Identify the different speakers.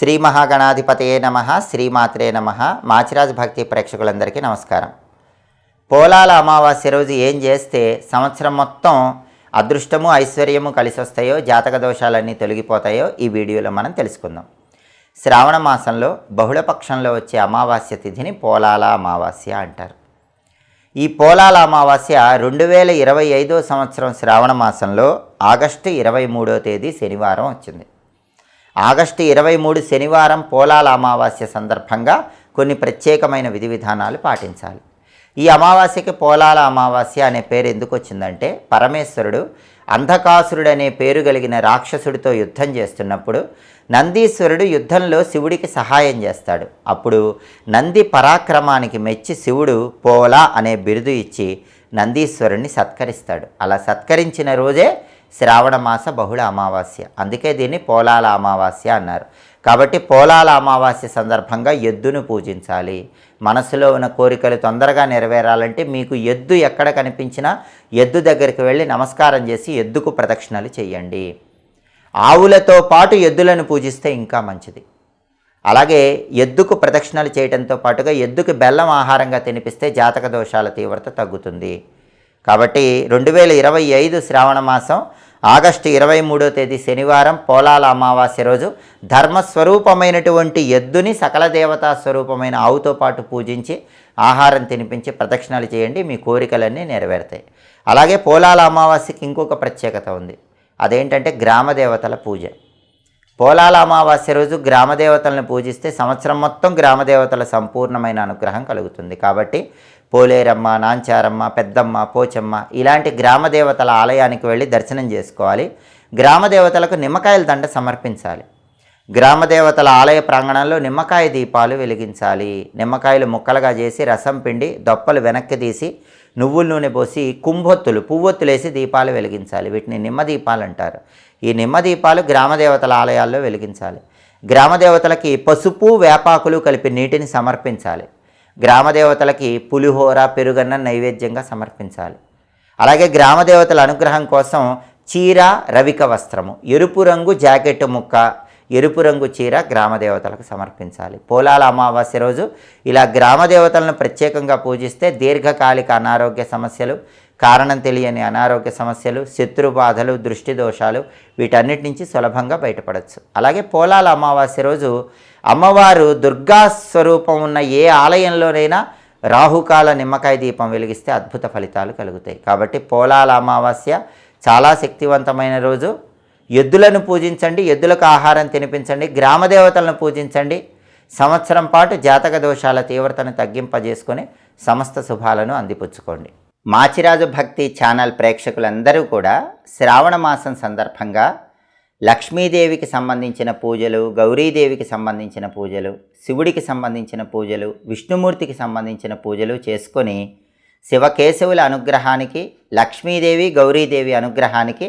Speaker 1: శ్రీ మహాగణాధిపతయే నమ శ్రీమాత్రే నమ. మాచిరాజ్ భక్తి ప్రేక్షకులందరికీ నమస్కారం. పోలాల అమావాస్య రోజు ఏం చేస్తే సంవత్సరం మొత్తం అదృష్టము ఐశ్వర్యము కలిసి వస్తాయో జాతక దోషాలన్నీ తొలగిపోతాయో ఈ వీడియోలో మనం తెలుసుకుందాం. శ్రావణ మాసంలో బహుళపక్షంలో వచ్చే అమావాస్య తిథిని పోలాల అమావాస్య అంటారు. ఈ పోలాల అమావాస్య రెండు వేల ఇరవై ఐదో సంవత్సరం శ్రావణ మాసంలో ఆగస్టు ఇరవై మూడో తేదీ శనివారం వచ్చింది. ఆగస్టు ఇరవై మూడు శనివారం పోలాల అమావాస్య సందర్భంగా కొన్ని ప్రత్యేకమైన విధి విధానాలు పాటించాలి. ఈ అమావాస్యకి పోలాల అమావాస్య అనే పేరు ఎందుకు వచ్చిందంటే పరమేశ్వరుడు అంధకాసురుడు అనే పేరు కలిగిన రాక్షసుడితో యుద్ధం చేస్తున్నప్పుడు నందీశ్వరుడు యుద్ధంలో శివుడికి సహాయం చేస్తాడు. అప్పుడు నంది పరాక్రమానికి మెచ్చి శివుడు పోలా అనే బిరుదు ఇచ్చి నందీశ్వరుణ్ణి సత్కరిస్తాడు. అలా సత్కరించిన రోజే శ్రావణ మాస బహుళ అమావాస్య. అందుకే దీన్ని పోలాల అమావాస్య అన్నారు. కాబట్టి పోలాల అమావాస్య సందర్భంగా ఎద్దును పూజించాలి. మనసులో ఉన్న కోరికలు తొందరగా నెరవేరాలంటే మీకు ఎద్దు ఎక్కడ కనిపించినా ఎద్దు దగ్గరికి వెళ్ళి నమస్కారం చేసి ఎద్దుకు ప్రదక్షిణలు చేయండి. ఆవులతో పాటు ఎద్దులను పూజిస్తే ఇంకా మంచిది. అలాగే ఎద్దుకు ప్రదక్షిణలు చేయడంతో పాటుగా ఎద్దుకు బెల్లం ఆహారంగా తినిపిస్తే జాతక దోషాల తీవ్రత తగ్గుతుంది. కాబట్టి రెండు వేల ఇరవై ఐదు శ్రావణ మాసం ఆగస్టు ఇరవై మూడో తేదీ శనివారం పోలాల అమావాస్య రోజు ధర్మస్వరూపమైనటువంటి ఎద్దుని సకల దేవతా స్వరూపమైన ఆవుతో పాటు పూజించి ఆహారం తినిపించి ప్రదక్షిణలు చేయండి మీ కోరికలన్నీ నెరవేరుతాయి. అలాగే పోలాల అమావాస్యకి ఇంకొక ప్రత్యేకత ఉంది. అదేంటంటే గ్రామ దేవతల పూజ. పోలాల అమావాస్య రోజు గ్రామదేవతలను పూజిస్తే సంవత్సరం మొత్తం గ్రామదేవతల సంపూర్ణమైన అనుగ్రహం కలుగుతుంది. కాబట్టి పోలేరమ్మ నాంచారమ్మ పెద్దమ్మ పోచమ్మ ఇలాంటి గ్రామదేవతల ఆలయానికి వెళ్ళి దర్శనం చేసుకోవాలి. గ్రామదేవతలకు నిమ్మకాయల దండ సమర్పించాలి. గ్రామదేవతల ఆలయ ప్రాంగణంలో నిమ్మకాయ దీపాలు వెలిగించాలి. నిమ్మకాయలు ముక్కలుగా చేసి రసం పిండి దొప్పలు వెనక్కి తీసి నువ్వుల నూనె పోసి కుంభొత్తులు పువ్వొత్తులేసి దీపాలు వెలిగించాలి. వీటిని నిమ్మ దీపాలు అంటారు. ఈ నిమ్మ దీపాలు గ్రామదేవతల ఆలయాల్లో వెలిగించాలి. గ్రామదేవతలకి పసుపు వేపాకులు కలిపి నీటిని సమర్పించాలి. గ్రామదేవతలకి పులిహోర పెరుగన్న నైవేద్యంగా సమర్పించాలి. అలాగే గ్రామదేవతల అనుగ్రహం కోసం చీర రవిక వస్త్రము ఎరుపు రంగు జాకెట్ ముక్క ఎరుపు రంగు చీర గ్రామదేవతలకు సమర్పించాలి. పోలాల అమావాస్య రోజు ఇలా గ్రామదేవతలను ప్రత్యేకంగా పూజిస్తే దీర్ఘకాలిక అనారోగ్య సమస్యలు కారణం తెలియని అనారోగ్య సమస్యలు శత్రు బాధలు దృష్టి దోషాలు వీటన్నిటి నుంచి సులభంగా బయటపడవచ్చు అలాగే పోలాల అమావాస్య రోజు అమ్మవారు దుర్గా స్వరూపం ఉన్న ఏ ఆలయంలోనైనా రాహుకాల నిమ్మకాయ దీపం వెలిగిస్తే అద్భుత ఫలితాలు కలుగుతాయి. కాబట్టి పోలాల అమావాస్య చాలా శక్తివంతమైన రోజు. ఎద్దులను పూజించండి ఎద్దులకు ఆహారం తినిపించండి గ్రామదేవతలను పూజించండి. సంవత్సరం పాటు జాతక దోషాల తీవ్రతను తగ్గింపజేసుకొని సమస్త శుభాలను అందిపుచ్చుకోండి. మాచిరాజు భక్తి ఛానల్ ప్రేక్షకులందరూ కూడా శ్రావణ మాసం సందర్భంగా లక్ష్మీదేవికి సంబంధించిన పూజలు గౌరీదేవికి సంబంధించిన పూజలు శివుడికి సంబంధించిన పూజలు విష్ణుమూర్తికి సంబంధించిన పూజలు చేసుకొని శివకేశవుల అనుగ్రహానికి లక్ష్మీదేవి గౌరీదేవి అనుగ్రహానికి